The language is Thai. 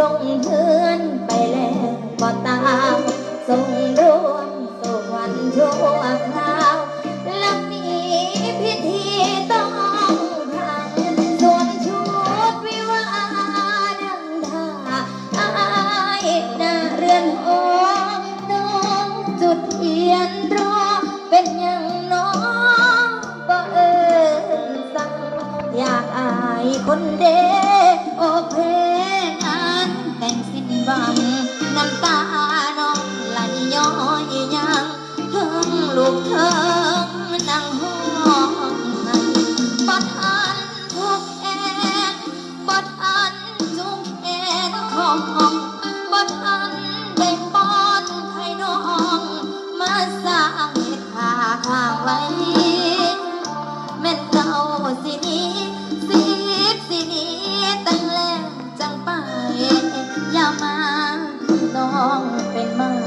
ลงเทือนไปแล้วก็ตามส่งรวมส่งวันชั่วคราวและมีพิธีต้องทำส่วนชุดวิวาดังทาอายหน้าเรือนหอน้องจุดเทียนรอเป็นอย่างน้องก็เอิญสั่งอยากอายคนเดอ แม่นเก่าสินี้สิบสินี้ตั้งแล้วจังไป อย่ามาน้องเป็นมา